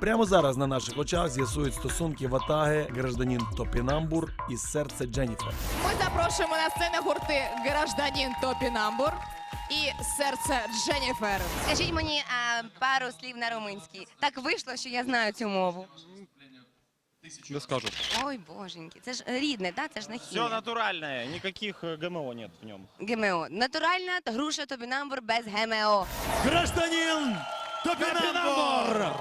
Прямо зараз на наших очах з'ясують стосунки ватаги гражданин Топінамбур і серце Дженніфер. Ми запрошуємо на сцену гурти Гражданін Топінамбур і серце Дженніфер. Скажіть мені а, пару слів на румунській. Так вийшло, що я знаю цю мову. Не скажу. Ой, боженьки, це ж рідне, да? Це ж не Все хімія. натуральное, никаких э, ГМО нет в нем. ГМО. Натуральна груша топінамбур без ГМО. Гражданин Топинамбур!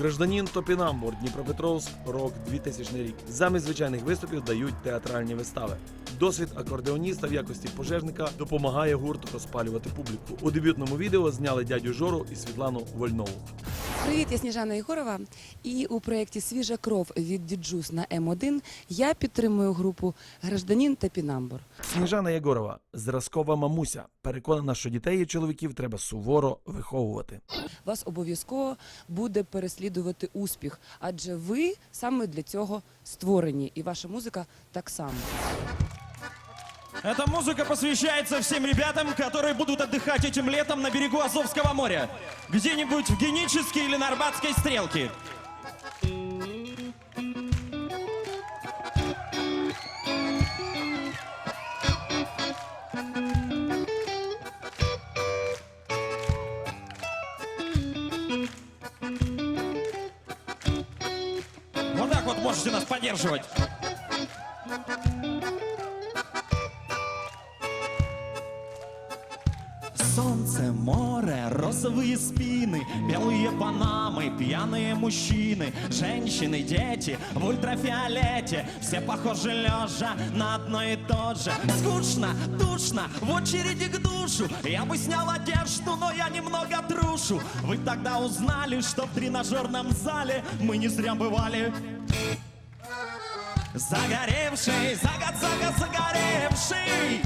Гражданин Топінамбур, Дніпропетровськ, рок 2000 рік. Замість звичайних виступів дають театральні вистави. Досвід акордеоніста в якості пожежника допомагає гурту розпалювати публіку. У дебютному відео зняли дядю Жору і Світлану Вольнову. Привіт, я Сніжана Єгорова. І у проєкті Свіжа кров від Діджус на М1 я підтримую групу Гражданін та Пінамбур. Сніжана Єгорова, зразкова мамуся, переконана, що дітей і чоловіків треба суворо виховувати. Вас обов'язково буде переслідувати успіх, адже ви саме для цього створені, і ваша музика так само. Эта музыка посвящается всем ребятам, которые будут отдыхать этим летом на берегу Азовского моря. Где-нибудь в Генической или на Арбатской стрелке. Вот так вот можете нас поддерживать. Солнце, море, розовые спины, белые панамы, пьяные мужчины, женщины, дети в ультрафиолете, все похожи лежа на одно и то же. Скучно, душно, в очереди к душу, я бы снял одежду, но я немного трушу. Вы тогда узнали, что в тренажерном зале мы не зря бывали. Загоревший, загад, загад, загоревший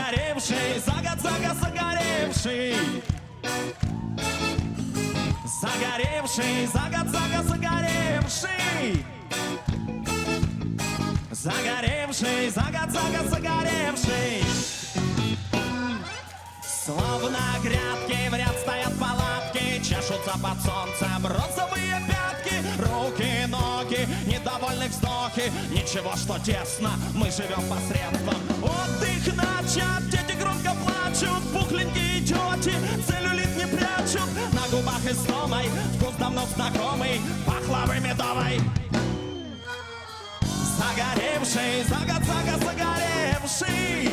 загоревший, за год, загоревший. Загоревший, за год, загоревший. Загоревший, за год, загоревший. Словно грядки в ряд стоят палатки, чешутся под солнцем розовые пятки. Вздохи. Ничего, что тесно, мы живем посредством. Отдых начат, дети громко плачут, пухленькие тети целлюлит не прячут. На губах истомой, вкус давно знакомый, пахлавы медовой. Загоревший, загад, загоревший.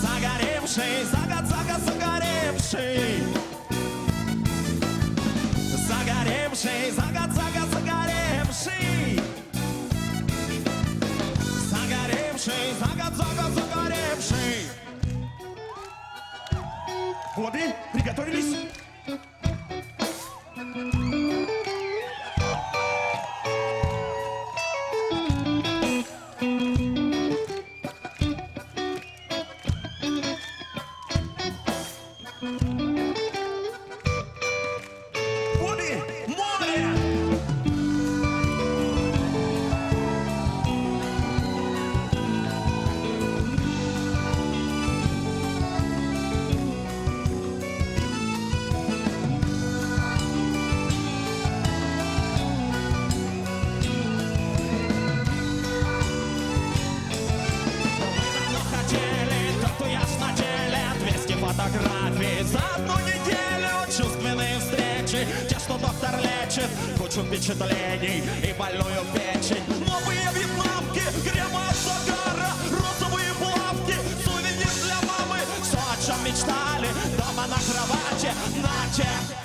Загоревший, загад, загад, загоревший. Загад, Загад, загад, загоревший. Воды, приготовились? одну неделю Чувственные встречи, те, что доктор лечит Кучу впечатлений и больную печень Новые вьетнамки, крема от загара Розовые булавки, сувенир для мамы Все, о чем мечтали, дома на кровати Нате! Забудь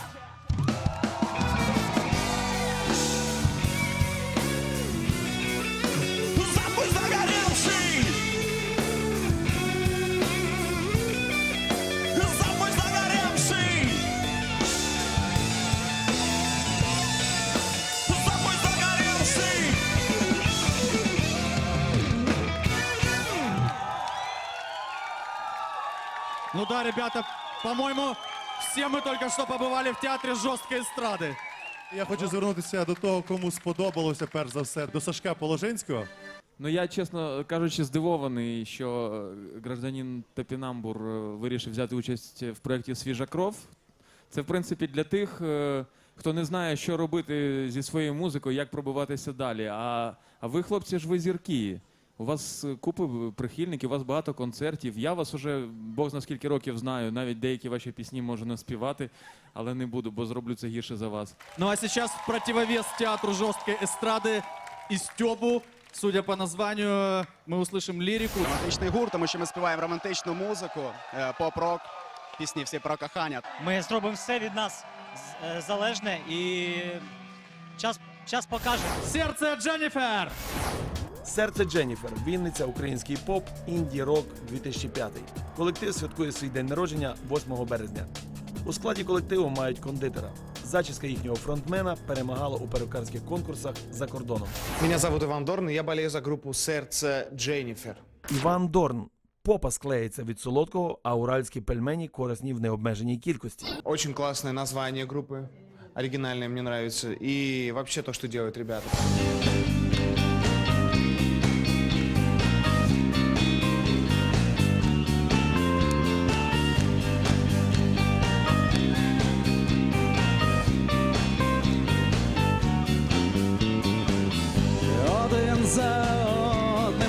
ребята, по-моему, все мы только что побывали в театре жесткой эстрады. Я хочу звернутися до того, кому сподобалося перш за все до Сашка Положинського. Ну я, чесно кажучи, здивований, що е, гражданин Топінамбур е, вирішив взяти участь в проєкті Свіжа кров. Це, в принципі, для тих, е, хто не знає, що робити зі своєю музикою, як пробиватися далі. А, а ви, хлопці, ж ви зірки. У вас е, купи прихильників, у вас багато концертів. Я вас уже Бог зна скільки років знаю. Навіть деякі ваші пісні можу наспівати, але не буду, бо зроблю це гірше за вас. Ну а сейчас в противовес театру жесткой эстрады и Стебу, судя по названию, мы услышим лирику. Романтичний гурт, тому що ми співаємо романтичну музику, е, поп-рок, пісні всі про кохання. Ми зробимо все від нас з- е, залежне і час, час покаже. Сердце Дженнифер! Серце Дженніфер, Вінниця, український поп, інді рок 2005. Колектив святкує свій день народження 8 березня. У складі колективу мають кондитера. Зачіска їхнього фронтмена перемагала у перукарських конкурсах за кордоном. Меня зовут Иван Дорн, и я болею за группу «Сердце Дженнифер». Іван Дорн. Попа склеїться від солодкого, а уральські пельмені корисні в необмеженій кількості. Очень классное название группы, оригинальное, мне нравится. И вообще то, что делают ребята.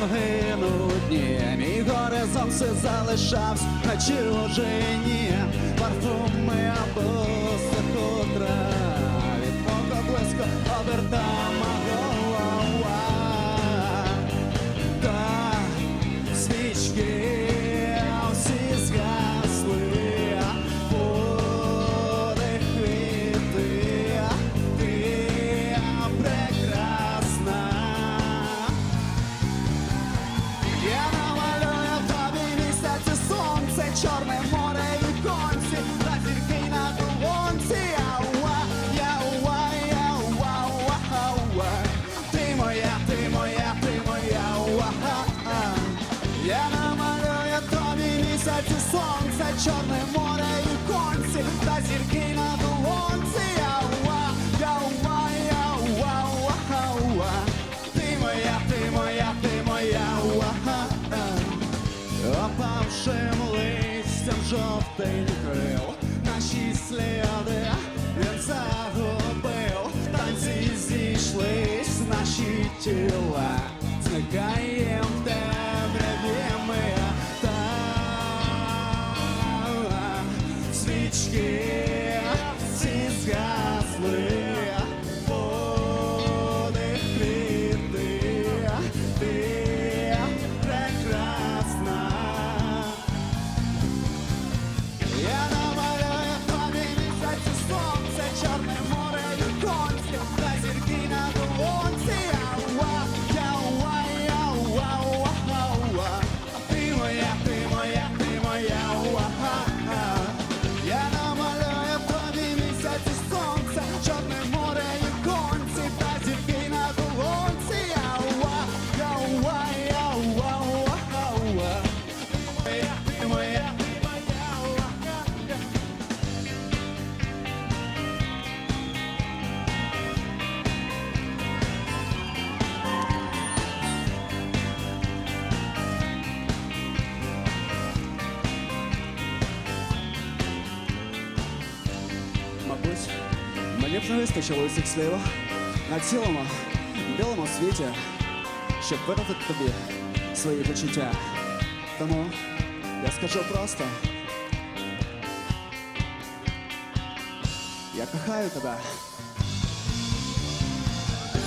Одним гинуть. Дні Мій горизонт все залишався на чужині. Парфуми або хутра Від мого близько обертама чорне море і конці, та зірки на долонці. Ауа, яуа, яуа, уа. Ти моя, ти моя, ти моя, уа. Опавшим листям жовтий крил Наші сліди він загубив танці зійшлись наші тіла Зникаєм мені б вистачило усіх слів на цілому білому світі, щоб виразити тобі свої почуття. Тому я скажу просто. Я кохаю тебе.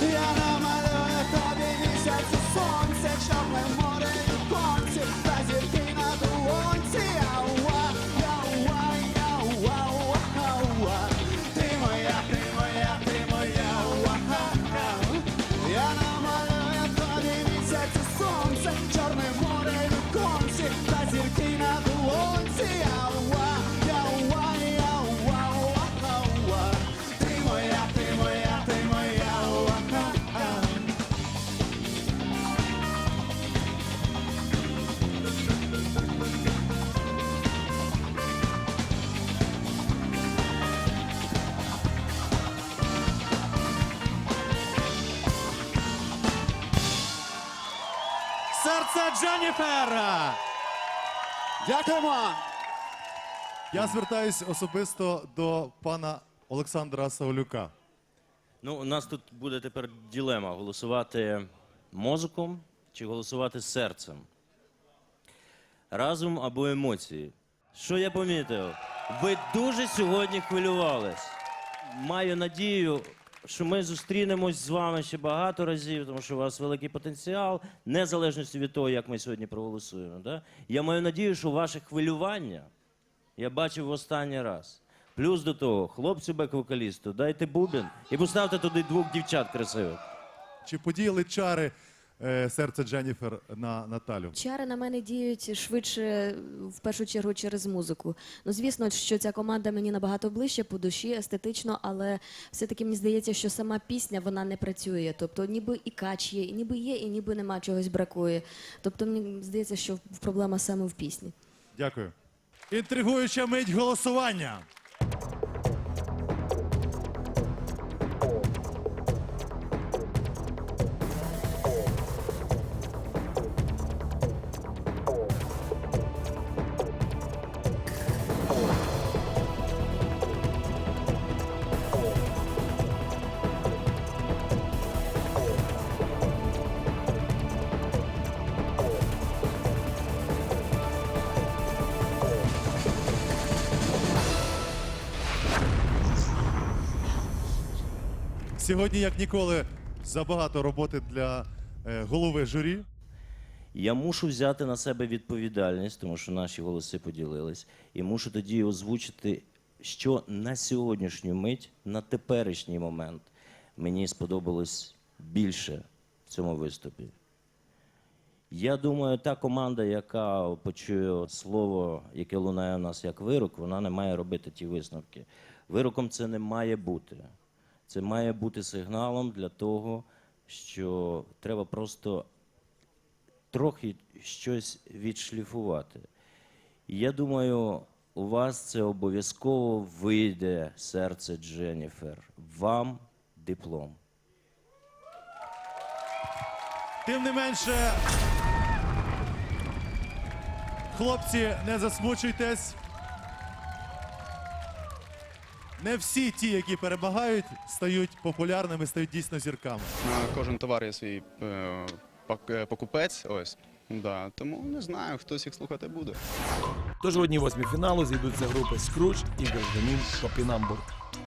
Я намалюю тобі місяці сонце, чорне море Дженніфер! Дякуємо. Я звертаюсь особисто до пана Олександра Саулюка. Ну, у нас тут буде тепер ділема: голосувати мозоком чи голосувати серцем. Разум або емоції. Що я помітив? Ви дуже сьогодні хвилювались. Маю надію, що ми зустрінемось з вами ще багато разів, тому що у вас великий потенціал, незалежно від того, як ми сьогодні проголосуємо. Да? Я маю надію, що ваше хвилювання я бачив в останній раз. Плюс до того, хлопцю бек-вокалісту, дайте бубен і поставте туди двох дівчат красивих. Чи подіяли чари е, серце Дженніфер на Наталю? Чари на мене діють швидше, в першу чергу, через музику. Ну, звісно, що ця команда мені набагато ближче по душі, естетично, але все-таки мені здається, що сама пісня вона не працює. Тобто, ніби і кач є, і ніби є, і ніби нема чогось бракує. Тобто, мені здається, що проблема саме в пісні. Дякую. Інтригуюча мить голосування. Сьогодні, як ніколи, забагато роботи для е, голови журі. Я мушу взяти на себе відповідальність, тому що наші голоси поділились, і мушу тоді озвучити, що на сьогоднішню мить, на теперішній момент, мені сподобалось більше в цьому виступі. Я думаю, та команда, яка почує слово, яке лунає у нас як вирок, вона не має робити ті висновки. Вироком це не має бути. Це має бути сигналом для того, що треба просто трохи щось відшліфувати. Я думаю, у вас це обов'язково вийде серце Дженніфер. Вам диплом. Тим не менше, хлопці, не засмучуйтесь. Не всі ті, які перемагають, стають популярними, стають дійсно зірками. Кожен товар є свій е, пак- е, покупець. Ось. Да. Тому не знаю, хтось їх слухати буде. Тож в одній восьмій фіналу зійдуться групи Скруч і гражданин Топінамбур.